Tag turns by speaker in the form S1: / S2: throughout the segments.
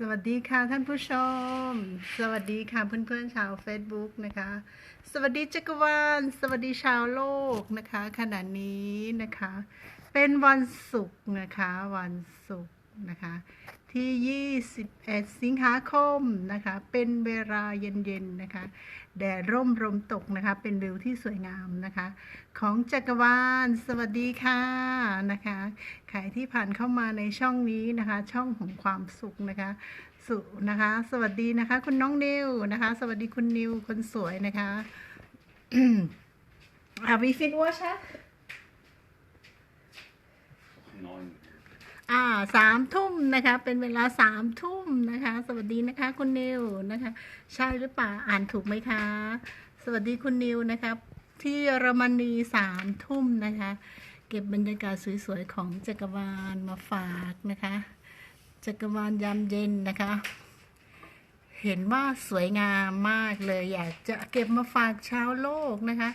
S1: สวัสดีค่ะท่านผู้ชม สวัสดีค่ะเพื่อนๆชาว Facebook นะคะ สวัสดีจักรวาลสวัสดีชาวโลกนะคะขณะนี้นะคะ เป็นวันศุกร์นะคะวันศุกร์นะคะ ที่ 21 สิงหาคมนะคะ เป็นเวลาเย็นๆนะคะ แดดร่มลมตกนะคะ เป็นวิวที่สวยงามนะคะ ของจักรวาล สวัสดีค่ะนะคะ ใครที่ผ่านเข้ามาในช่องนี้นะคะ ช่องของความสุขนะคะ สุนะคะ สวัสดีนะคะ คุณน้องนิวนะคะ สวัสดีคุณนิวคนสวยนะคะอ่าวีฟินวอชะ
S2: Neun.
S1: อ่าสามทุ่มนะคะ เป็นเวลาสามทุ่มนะคะ สวัสดีนะคะ คุณนิวนะคะ ใช่หรือเปล่าอ่านถูกไหมคะ สวัสดีคุณนิวนะคะที่เยอรมนีสามทุ่มนะคะ เก็บบรรยากาศสวยๆของจักรวาลมาฝากนะคะ จักรวาลยามเย็นนะคะ เห็นว่าสวยงามมากเลย อยากจะเก็บมาฝากชาวโลกนะคะ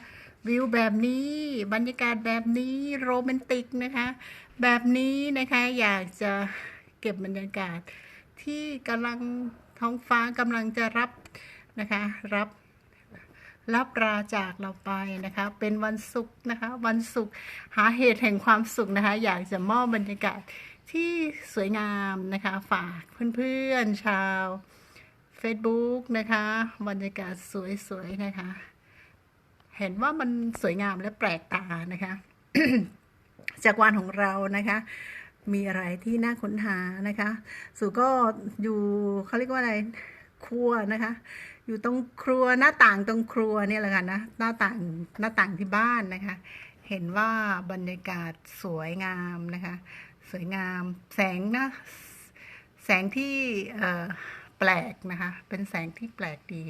S1: วิวแบบนี้ บรรยากาศแบบนี้โรแมนติกนะคะ แบบนี้นะคะอยากจะเก็บบรรยากาศ ที่กำลังท้องฟ้ากำลังจะรับนะคะ รับรับราจากเราไปนะคะ เป็นวันศุกร์นะคะ วันศุกร์หาเหตุแห่งความสุขนะคะ อยากจะมอบบรรยากาศที่สวยงามนะคะ ฝากเพื่อนๆชาว Facebook นะคะ บรรยากาศสวยๆนะคะ เห็นว่ามันสวยงามและแปลกตานะคะ จากวานของเรานะคะ มีอะไรที่น่าค้นหานะคะ สู่ก็อยู่เขาเรียกว่าอะไรครัวนะคะ อยู่ตรงครัวหน้าต่างตรงครัวเนี่ยแหละค่ะนะหน้าต่างหน้าต่างที่บ้านนะคะ เห็นว่าบรรยากาศสวยงามนะคะ สวยงามแสงนะแสงที่แปลกนะคะ เป็นแสงที่แปลกดี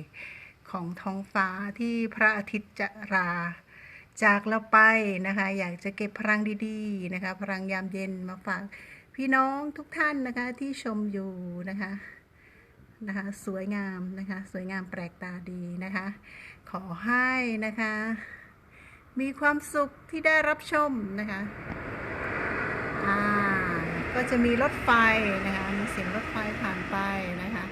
S1: ของท้องฟ้าที่พระอาทิตย์จะรา จากเราไปนะคะ อยากจะเก็บพลังดีๆนะคะ พลังยามเย็นมาฝากพี่น้องทุกท่านนะคะที่ชมอยู่นะคะนะคะ สวยงามนะคะ สวยงามแปลกตาดีนะคะ ขอให้นะคะ มีความสุขที่ได้รับชมนะคะอ่าก็จะมีรถไฟนะคะ มีเสียงรถไฟผ่านไปนะคะ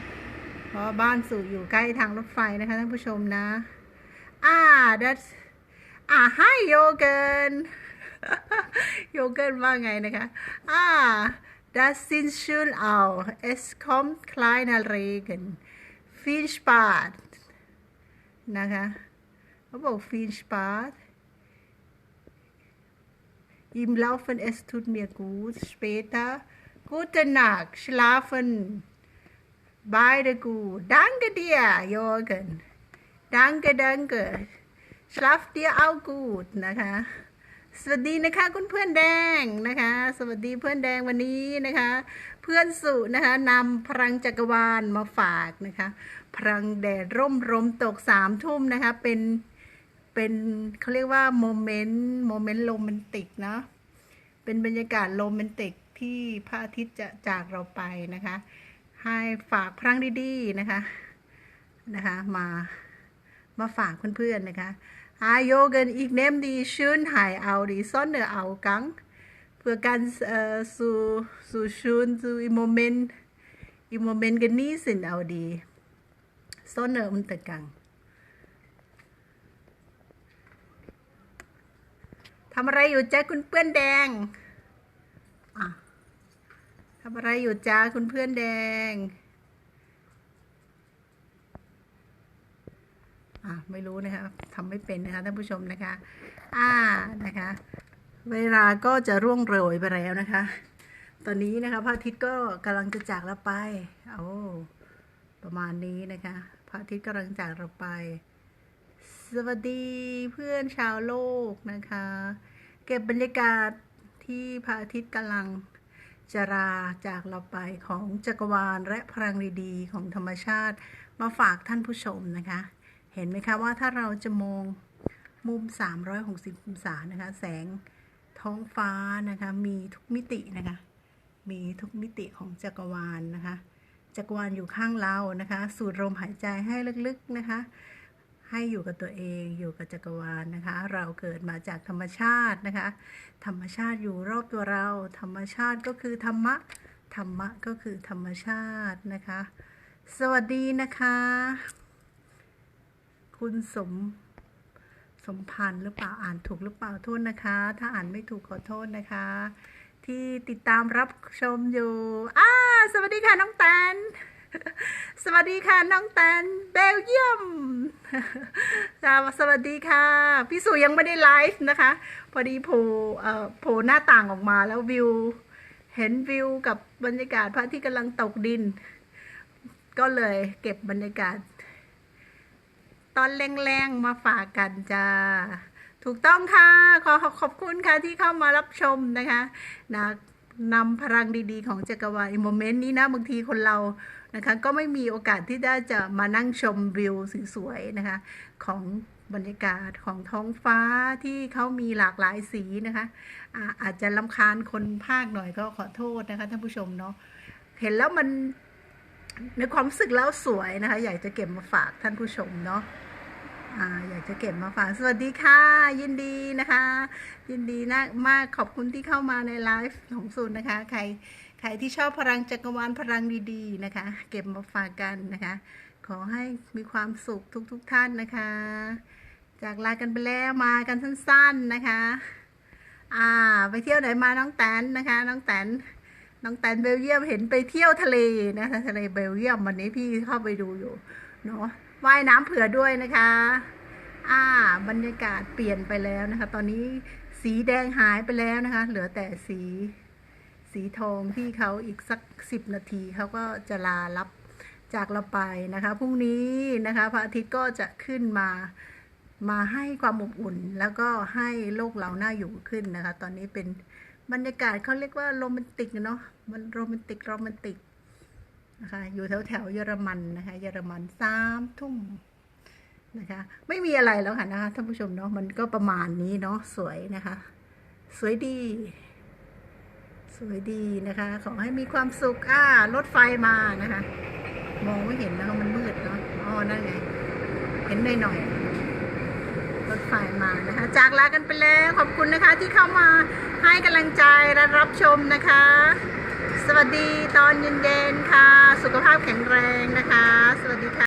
S1: เพราะว่าบ้านสู่อยู่ใกล้ทางรถไฟนะคะท่านผู้ชมนะ อ่า that's อ่า hi โยเกินโยเกินว่าไงนะคะ อ่า das sind schön auch es kommt kleiner Regen viel Spaß นะคะเขาบอก viel Spaß im Laufen es tut mir gut später gute Nacht schlafen beide gut danke dir Jürgen danke danke schlaf dir auch gut นะคะ สวัสดีนะคะคุณเพื่อนแดงนะคะ สวัสดีเพื่อนแดงวันนี้นะคะ เพื่อนสุนะคะนำพลังจักรวาลมาฝากนะคะ พลังแดดร่มลมตกสามทุ่มนะคะ เป็น เป็นเขาเรียกว่าโมเมนต์โมเมนต์โรแมนติกเนาะ เป็นบรรยากาศโรแมนติกที่พระอาทิตย์จะจากเราไปนะคะ ให้ฝากครั้งดีๆนะคะนะคะ มา มาฝากเพื่อนๆนะคะอายุเกินอีกเนมดีชื่นหายเอาดีซ่อนเหนือเอากังเพื่อการสู่สู่ชื่นสู่อีโมเมนต์อีโมเมนต์กันนี่สินเอาดีซ่อนเหนืออุนตะกังทำอะไรอยู่แจ๊คุณเพื่อนแดง อะำอะไรอยู่จ้าคุณเพื่อนแดงอะไม่รู้นะคะทำไม่เป็นนะคะท่านผู้ชมนะคะ อ่านะคะ เวลาก็จะร่วงโรยไปแล้วนะคะ ตอนนี้นะคะพระอาทิตย์ก็กำลังจะจากเราไปโอ้ประมาณนี้นะคะพระอาทิตย์กำลังจากเราไป สวัสดีเพื่อนชาวโลกนะคะ เก็บบรรยากาศที่พระอาทิตย์กำลัง จะราจากเราไปของจักรวาลและพลังดีๆของธรรมชาติ มาฝากท่านผู้ชมนะคะ เห็นไหมคะว่าถ้าเราจะมองมุม 360 องศานะคะ แสงท้องฟ้านะคะ มีทุกมิตินะคะ มีทุกมิติของจักรวาลนะคะ จักรวาลอยู่ข้างเรานะคะ สูดลมหายใจให้ลึกๆนะคะ ให้อยู่กับตัวเองอยู่กับจักรวาลนะคะ เราเกิดมาจากธรรมชาตินะคะ ธรรมชาติอยู่รอบตัวเรา ธรรมชาติก็คือธรรมะ ธรรมะก็คือธรรมชาตินะคะ สวัสดีนะคะ คุณสมสมพันธ์หรือเปล่าอ่านถูกหรือเปล่าโทษนะคะ ถ้าอ่านไม่ถูกขอโทษนะคะ ที่ติดตามรับชมอยู่อ่าสวัสดีค่ะน้องแตน สวัสดีค่ะน้องแตนเบลเยียมจ้าสวัสดีค่ะ พี่สุยังไม่ได้ไลฟ์นะคะ พอดีโผล่เอ่อโผล่หน้าต่างออกมาแล้ววิว เห็นวิวกับบรรยากาศพระที่กำลังตกดิน ก็เลยเก็บบรรยากาศ ตอนแรงๆมาฝากกันจ้าถูกต้องค่ะ ขอขอบคุณค่ะที่เข้ามารับชมนะคะนะนำพลังดีๆ ของจักรวาลโมเมนต์นี้นะบางทีคนเรา นะคะก็ไม่มีโอกาสที่ได้จะมานั่งชมวิวสวยๆนะคะของบรรยากาศของท้องฟ้าที่เขามีหลากหลายสีนะคะอาอาจจะลำคาญคนภาคหน่อยก็ขอโทษนะคะท่านผู้ชมเนาะเห็นแล้วมันในความรู้สึกแล้วสวยนะคะ อยากจะเก็บมาฝากท่านผู้ชมเนาะอยากจะเก็บมาฝาก สวัสดีค่ะ ยินดีนะคะ ยินดีนะมากขอบคุณที่เข้ามาในไลฟ์ของสุนนะคะ ใคร ใครที่ชอบพลังจักรวาลพลังดีๆนะคะ เก็บมาฝากกันนะคะ ขอให้มีความสุขทุกๆทท่านนะคะ จากลากันไปแล้วมากันสั้น ๆนะคะ อ่า ไปเที่ยวไหนมาน้องแตนนะคะ น้องแตนน้องแตนเบลเยียมเห็นไปเที่ยวทะเลนะคะทะเลเบลเยียมวันนี้พี่เข้าไปดูอยู่เนาะว่ายน้ำเผื่อด้วยนะคะ อ่า บรรยากาศเปลี่ยนไปแล้วนะคะ ตอนนี้สีแดงหายไปแล้วนะคะ เหลือแต่สี สีทองที่เขาอีกสักสิบนาทีเขาก็จะลารับจากเราไปนะคะพรุ่งนี้นะคะพระอาทิตย์ก็จะขึ้นมามาให้ความอบอุ่น แล้วก็ให้โลกเราหน่าอยู่ขึ้นนะคะ ตอนนี้เป็นบรรยากาศเขาเรียกว่าโรแมนติกเนาะมันโรแมนติกโรแมนติกนะคะอยู่แถวแถวเยอรมันนะคะ เยอรมันสามทุ่มนะคะ ไม่มีอะไรแล้วค่ะนะคะท่านผู้ชมเนาะมันก็ประมาณนี้เนาะสวยนะคะ สวยดี สวยดีนะคะ ขอให้มีความสุขอ่ารถไฟมานะคะ มองไม่เห็นนะคะมันมืดเนาะอ๋อนั่นไงเห็นหน่อยหน่อยๆรถไฟมานะคะ จากลากันไปแล้วขอบคุณนะคะ ที่เข้ามาให้กำลังใจและรับชมนะคะ สวัสดีตอนเย็นๆค่ะ สุขภาพแข็งแรงนะคะ สวัสดีค่ะ